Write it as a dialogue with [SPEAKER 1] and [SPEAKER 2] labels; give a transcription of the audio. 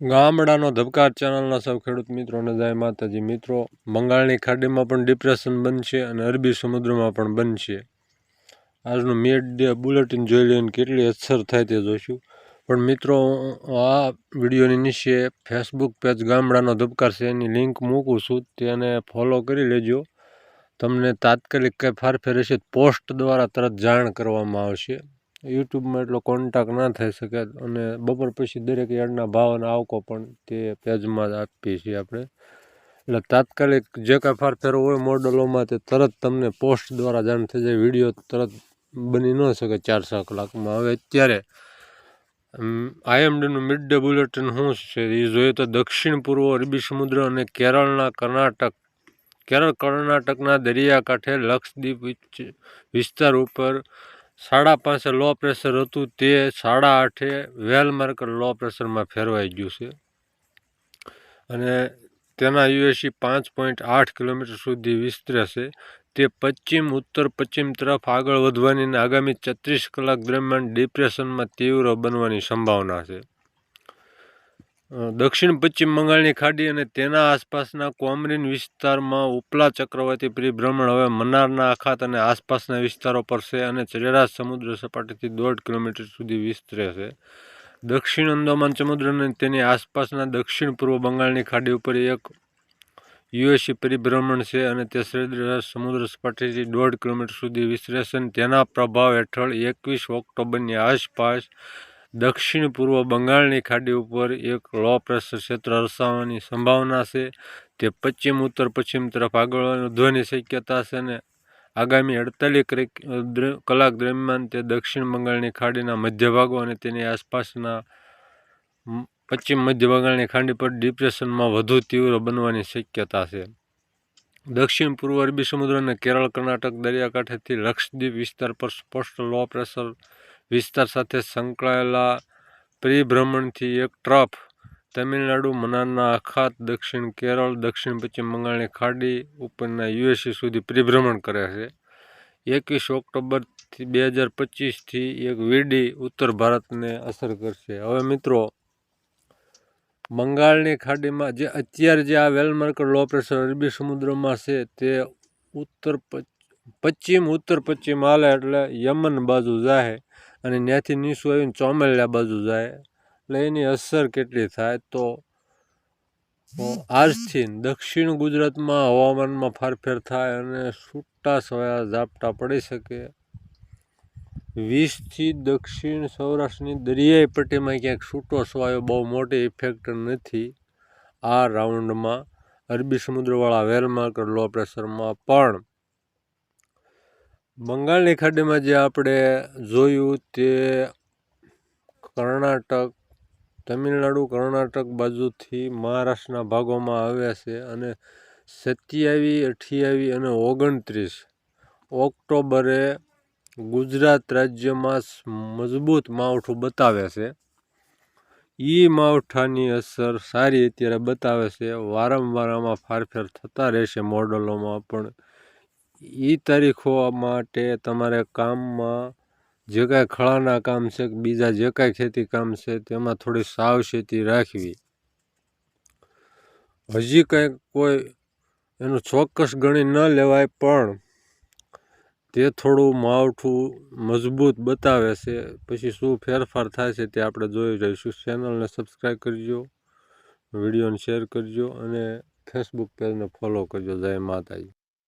[SPEAKER 1] ગામડાનો ધબકાર ચેનલના સૌ ખેડૂત મિત્રોને જય માતાજી. મિત્રો, બંગાળની ખાડીમાં પણ ડિપ્રેશન બનશે અને અરબી સમુદ્રમાં પણ બનશે. આજનું મિડ બુલેટિન જોઈ લઈને કેટલી અસર થાય તે જોઈશું. પણ મિત્રો, આ વિડીયોની નીચે ફેસબુક પેજ ગામડાનો ધબકાર છે, એની લિંક મૂકું છું, તેને ફોલો કરી લેજો. તમને તાત્કાલિક કંઈ ફારફેર હશે પોસ્ટ દ્વારા તરત જાણ કરવામાં આવશે. યુટ્યુબમાં એટલો કોન્ટેક્ટ ના થઈ શકે. અને બપોર પછી દરેક યાર્ડના ભાવ અને આવકો પણ તે પેજમાં જ આપીએ છીએ આપણે. એટલે તાત્કાલિક જે કાંઈ ફારફેરો હોય મોડલોમાં તે તરત તમને પોસ્ટ દ્વારા જાણ થઈ જાય. વીડિયો તરત બની ન શકે ચાર છ કલાકમાં હવે અત્યારે આઈએમડીનું મિડ ડે બુલેટિન શું છે? એ જોઈએ તો દક્ષિણ પૂર્વ અરબી સમુદ્ર અને કેરળના કર્ણાટક, કેરળ કર્ણાટકના દરિયાકાંઠે લક્ષદ્વીપ વિસ્તાર ઉપર સાડા પાંચે લો પ્રેશર હતું તે સાડા આઠે વેલ માર્કર લો પ્રેશરમાં ફેરવાઈ ગયું છે. અને તેના યુએસી પાંચ પોઈન્ટ આઠ કિલોમીટર સુધી વિસ્તરે છે. તે પશ્ચિમ, ઉત્તર, પશ્ચિમ તરફ આગળ વધવાની અને આગામી છત્રીસ કલાક દરમિયાન ડિપ્રેશનમાં તીવ્ર બનવાની સંભાવના છે. દક્ષિણ પશ્ચિમ બંગાળની ખાડી અને તેના આસપાસના કોમરીન વિસ્તારમાં ઉપલા ચક્રવાતી પરિભ્રમણ હવે મનારના આખાત અને આસપાસના વિસ્તારો પર છે અને સરેરાશ સમુદ્ર સપાટીથી દોઢ કિલોમીટર સુધી વિસ્તરે છે. દક્ષિણ અંદમાન સમુદ્ર અને તેની આસપાસના દક્ષિણ પૂર્વ બંગાળની ખાડી ઉપર એક યુએસી પરિભ્રમણ છે અને તે સરેરાશ સમુદ્ર સપાટીથી દોઢ કિલોમીટર સુધી વિસ્તરે છે અને તેના પ્રભાવ હેઠળ એકવીસ ઓક્ટોબરની આસપાસ દક્ષિણ પૂર્વ બંગાળની ખાડી ઉપર એક લો પ્રેશર ક્ષેત્ર રસાવાની સંભાવના છે. તે પશ્ચિમ, ઉત્તર, પશ્ચિમ તરફ આગળ વધવાની શક્યતા છે અને આગામી અડતાલીસ કલાક દરમિયાન તે દક્ષિણ બંગાળની ખાડીના મધ્ય ભાગો અને તેની આસપાસના પશ્ચિમ મધ્ય બંગાળની ખાડી પર ડિપ્રેશનમાં વધુ તીવ્ર બનવાની શક્યતા છે. દક્ષિણ પૂર્વ અરબી સમુદ્ર અને કેરળ, કર્ણાટક દરિયાકાંઠેથી લક્ષદ્વીપ વિસ્તાર પર સ્પષ્ટ લો પ્રેશર વિસ્તાર સાથે સંકળાયેલા પરિભ્રમણથી એક ટ્રફ તમિલનાડુ મનારના અખાત દક્ષિણ કેરળ, દક્ષિણ પશ્ચિમ બંગાળની ખાડી ઉપરના યુએસએ સુધી પરિભ્રમણ કરે છે. એકવીસ ઓક્ટોબરથી બે હજાર પચીસથી એક વીડી ઉત્તર ભારતને અસર કરશે. હવે મિત્રો, બંગાળની ખાડીમાં જે અત્યારે જે આ વેલમાર્કર લો પ્રેશર અરબી સમુદ્રમાં છે, તે ઉત્તર પશ્ચિમ ઉત્તર પશ્ચિમ હાલે એટલે યમન બાજુ જાય અને ત્યાંથી નીસું આવીને ચોમેલિયા બાજુ જાય. એટલે એની અસર કેટલી થાય તો આજથી દક્ષિણ ગુજરાતમાં હવામાનમાં ફારફેર થાય અને છૂટા સવાયા ઝાપટા પડી શકે. વીસથી દક્ષિણ સૌરાષ્ટ્રની દરિયાઈ પટ્ટીમાં ક્યાંક છૂટો સવાયો બહુ મોટી ઇફેક્ટ નથી. આ રાઉન્ડમાં અરબી સમુદ્રવાળા વેલમાર્કર લો પ્રેશરમાં પણ બંગાળની ખાડીમાં જે આપણે જોયું તે કર્ણાટક, તમિલનાડુ કર્ણાટક બાજુથી મહારાષ્ટ્રના ભાગોમાં આવ્યા છે અને સત્યાવીસ અઠ્યાવીસ અને ઓગણત્રીસ ઓક્ટોબરે ગુજરાત રાજ્યમાં મજબૂત માવઠું બતાવે છે. એ માવઠાની અસર સારી અત્યારે બતાવે છે. વારંવાર આમાં ફારફેર થતા રહેશે મોડલોમાં પણ એ તારીખો માટે તમારે કામમાં જે કાંઈ ખળાના કામ છે કે બીજા જે કાંઈ ખેતી કામ છે તેમાં થોડી સાવચેતી રાખવી. હજી કંઈ કોઈ એનું ચોક્કસ ગણી ન લેવાય, પણ તે થોડું માવઠું મજબૂત બતાવે છે. પછી શું ફેરફાર થાય છે તે આપણે જોઈ રહીશું ચેનલને સબસ્ક્રાઈબ કરજો, વિડીયોને શેર કરજો અને ફેસબુક પેજને ફોલો કરજો. જય માતાજી.